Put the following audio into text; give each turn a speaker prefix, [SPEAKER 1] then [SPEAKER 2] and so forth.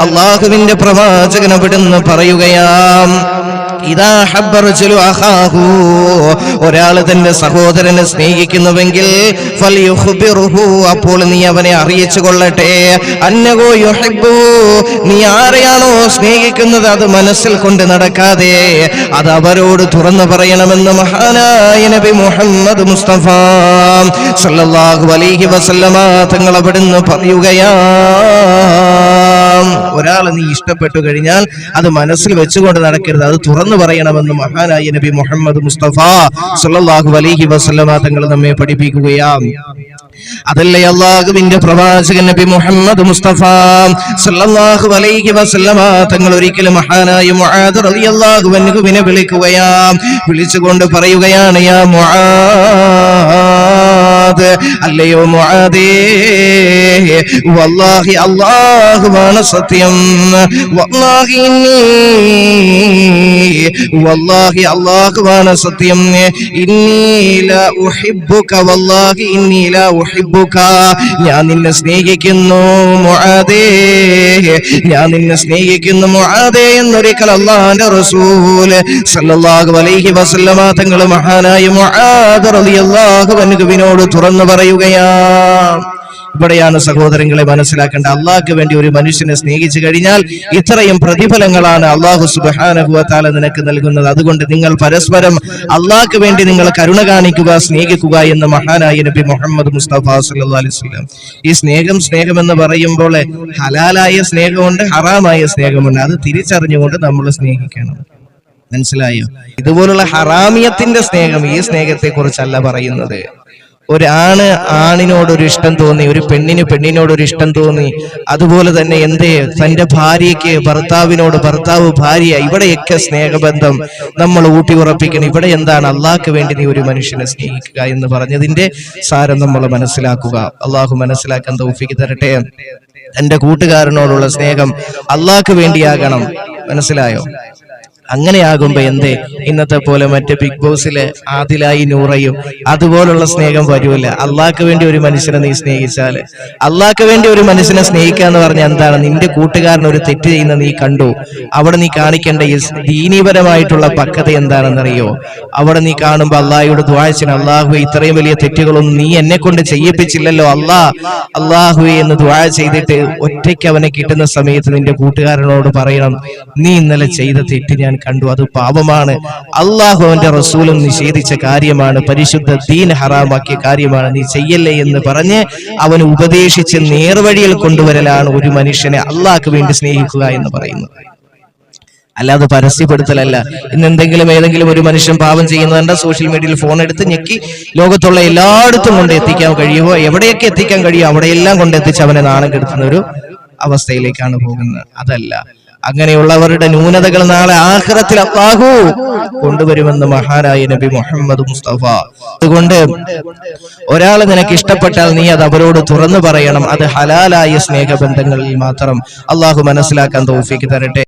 [SPEAKER 1] അള്ളാഹുവിന്റെ പ്രവാചകൻ അവിടുന്ന് പറയുകയാം ഇതാ ഹബ്ബ റജുലു അഖാഹു. ഒരാൾ തന്റെ സഹോദരനെ സ്നേഹിക്കുന്നുവെങ്കിൽ അപ്പോൾ നീ അവനെ അറിയിച്ചു കൊള്ളട്ടെ. അന്നഗോ യുഹിബ്ബു നീ ആരെയാണോ സ്നേഹിക്കുന്നത് അത് മനസ്സിൽ കൊണ്ട് നടക്കാതെ അത് അവരോട് തുറന്നു പറയണമെന്ന് മഹാനായ നബി മുഹമ്മദ് മുസ്തഫ സല്ലല്ലാഹു അലൈഹി വസല്ലമ തങ്ങൾ അവിടുന്ന് പറയുകയാം ഒരാൾ നീ ഇഷ്ടപ്പെട്ടു കഴിഞ്ഞാൽ അത് മനസ്സിൽ വെച്ചുകൊണ്ട് നടക്കരുത്. അത് തുറന്നു പറയണമെന്ന് മഹാനായ നബി മുഹമ്മദ് മുസ്തഫ സല്ലല്ലാഹു അലൈഹി വസല്ലമ തങ്ങൾ നമ്മെ പഠിപ്പിക്കുകയാണ്. അതല്ലേ അള്ളാഹുവിന്റെ പ്രവാചകൻ നബി മുഹമ്മദ് മുസ്തഫ സല്ലല്ലാഹു അലൈഹി വസല്ലമ തങ്ങൾ ഒരിക്കലും മഹാനായ മുആദ് റളിയല്ലാഹു അൻഹുവിനെ വിളിക്കുകയാം വിളിച്ചുകൊണ്ട് പറയുകയാണ് യാ മുആദ് അല്ലയോ മുആദേ വല്ലാഹി അല്ലാഹുവാണ് സത്യം. വല്ലാഹി വല്ലാഹി അല്ലാഹുവാണ് സത്യം. ഇന്നി ലാ ഉഹിബ്ബുക വല്ലാഹി ഇന്നി ലാ ഉഹിബ്ബുക. ഞാൻ നിന്നെ സ്നേഹിക്കുന്നു മുആദേ. ഞാൻ നിന്നെ സ്നേഹിക്കുന്നു മുആദേ എന്നൊരിക്കൽ അല്ലാഹുവിന്റെ റസൂൽ സല്ലല്ലാഹു അലൈഹി വസല്ലമ തങ്ങൾ മഹാനായ മുആദ് റളിയല്ലാഹു അൻഹുവിനോട് തുറന്നു പറയുകയാണ്. ഇവിടെയാണ് സഹോദരങ്ങളെ മനസ്സിലാക്കേണ്ട. അള്ളാഹ്ക്ക് വേണ്ടി ഒരു മനുഷ്യനെ സ്നേഹിച്ചു കഴിഞ്ഞാൽ ഇത്രയും പ്രതിഫലങ്ങളാണ് അള്ളാഹു സുബാനഹുവത്താല നിനക്ക് നൽകുന്നത്. അതുകൊണ്ട് നിങ്ങൾ പരസ്പരം അള്ളാഹ്ക്ക് വേണ്ടി നിങ്ങൾ കരുണ കാണിക്കുക സ്നേഹിക്കുക എന്ന് മഹാനായ നബി മുഹമ്മദ് മുസ്തഫ വസല്ലം. ഈ സ്നേഹം സ്നേഹം എന്ന് പറയുമ്പോൾ ഹലാലായ സ്നേഹമുണ്ട് ഹറാമായ സ്നേഹമുണ്ട്. അത് തിരിച്ചറിഞ്ഞുകൊണ്ട് നമ്മൾ സ്നേഹിക്കണം. മനസ്സിലായോ? ഇതുപോലുള്ള ഹറാമിയത്തിന്റെ സ്നേഹം ഈ സ്നേഹത്തെ കുറിച്ചല്ല പറയുന്നത്. ഒരാണ് ആണ് ആണിനോടൊരു ഇഷ്ടം തോന്നി ഒരു പെണ്ണിന് പെണ്ണിനോടൊരു ഇഷ്ടം തോന്നി. അതുപോലെ തന്നെ എന്തേ തന്റെ ഭാര്യയ്ക്ക് ഭർത്താവിനോട് ഭർത്താവ് ഭാര്യ ഇവിടെയൊക്കെ സ്നേഹബന്ധം നമ്മൾ ഊട്ടി ഉറപ്പിക്കണം ഇവിടെ എന്താണ് അള്ളാഹ്ക്ക് വേണ്ടി നീ ഒരു മനുഷ്യനെ സ്നേഹിക്കുക എന്ന് പറഞ്ഞതിന്റെ സാരം നമ്മൾ മനസ്സിലാക്കുക. അള്ളാഹു മനസ്സിലാക്കാൻ തൗഫിക്ക് തരട്ടെ. തന്റെ കൂട്ടുകാരനോടുള്ള സ്നേഹം അള്ളാഹ്ക്ക് വേണ്ടിയാകണം. മനസ്സിലായോ? അങ്ങനെയാകുമ്പോ എന്തേ? ഇന്നത്തെ പോലെ മറ്റേ ബിഗ് ബോസിലെ ആദിലായി നൂറയും അതുപോലുള്ള സ്നേഹം വരൂല. അള്ളാഹ്ക്ക് വേണ്ടി ഒരു മനുഷ്യനെ നീ സ്നേഹിച്ചാൽ അള്ളാഹ്ക്ക് വേണ്ടി ഒരു മനുഷ്യനെ സ്നേഹിക്കുക എന്ന് പറഞ്ഞാൽ എന്താണ്? നിന്റെ കൂട്ടുകാരൻ ഒരു തെറ്റ് ചെയ്യുന്ന നീ കണ്ടു. അവിടെ നീ കാണിക്കേണ്ട ഈ ദീനീപരമായിട്ടുള്ള പക്വത എന്താണെന്നറിയോ? അവിടെ നീ കാണുമ്പോ അള്ളാഹിയുടെ ദ്വാഴ്ചന അള്ളാഹു ഇത്രയും വലിയ തെറ്റുകളൊന്നും നീ എന്നെ കൊണ്ട് ചെയ്യിപ്പിച്ചില്ലല്ലോ അള്ളാ. അള്ളാഹു എന്ന് ദ്വാഴ ചെയ്തിട്ട് ഒറ്റയ്ക്ക് അവനെ കിട്ടുന്ന സമയത്ത് നിന്റെ കൂട്ടുകാരനോട് പറയണം നീ ഇന്നലെ ചെയ്ത തെറ്റ് ഞാൻ കണ്ടു. അത് പാപമാണ്. അള്ളാഹു അവന്റെ റസൂലും നിഷേധിച്ച കാര്യമാണ് പരിശുദ്ധ ദീൻ ഹറാമാക്കിയ കാര്യമാണ്. നീ ചെയ്യല്ലേ എന്ന് പറഞ്ഞ് അവന് ഉപദേശിച്ച് നേർവഴിയിൽ കൊണ്ടുവരലാണ് ഒരു മനുഷ്യനെ അള്ളാഹ്ക്ക് വേണ്ടി സ്നേഹിക്കുക എന്ന് പറയുന്നത്. അല്ലാതെ പരസ്യപ്പെടുത്തലല്ല. ഇന്ന് എന്തെങ്കിലും ഏതെങ്കിലും ഒരു മനുഷ്യൻ പാപം ചെയ്യുന്നതുണ്ട് സോഷ്യൽ മീഡിയയിൽ ഫോൺ എടുത്ത് ഞെക്കി ലോകത്തുള്ള എല്ലായിടത്തും കൊണ്ട് എത്തിക്കാൻ കഴിയുമോ? എവിടെയൊക്കെ എത്തിക്കാൻ കഴിയുമോ? അവിടെയെല്ലാം കൊണ്ട് എത്തിച്ച് അവനെ നാണം കെടുത്തുന്ന ഒരു അവസ്ഥയിലേക്കാണ് പോകുന്നത്. അതല്ല. അങ്ങനെയുള്ളവരുടെ ന്യൂനതകൾ നാളെ ആഖിറത്തിൽ അള്ളാഹു കൊണ്ടുവരുമെന്ന് മഹാനായ നബി മുഹമ്മദ് മുസ്തഫ. അതുകൊണ്ട് ഒരാൾ നിനക്ക് ഇഷ്ടപ്പെട്ടാൽ നീ അത് അവരോട് തുറന്നു പറയണം. അത് ഹലാലായ സ്നേഹബന്ധങ്ങളിൽ മാത്രം അള്ളാഹു മനസ്സിലാക്കാൻ തോഫിക്ക് തരട്ടെ.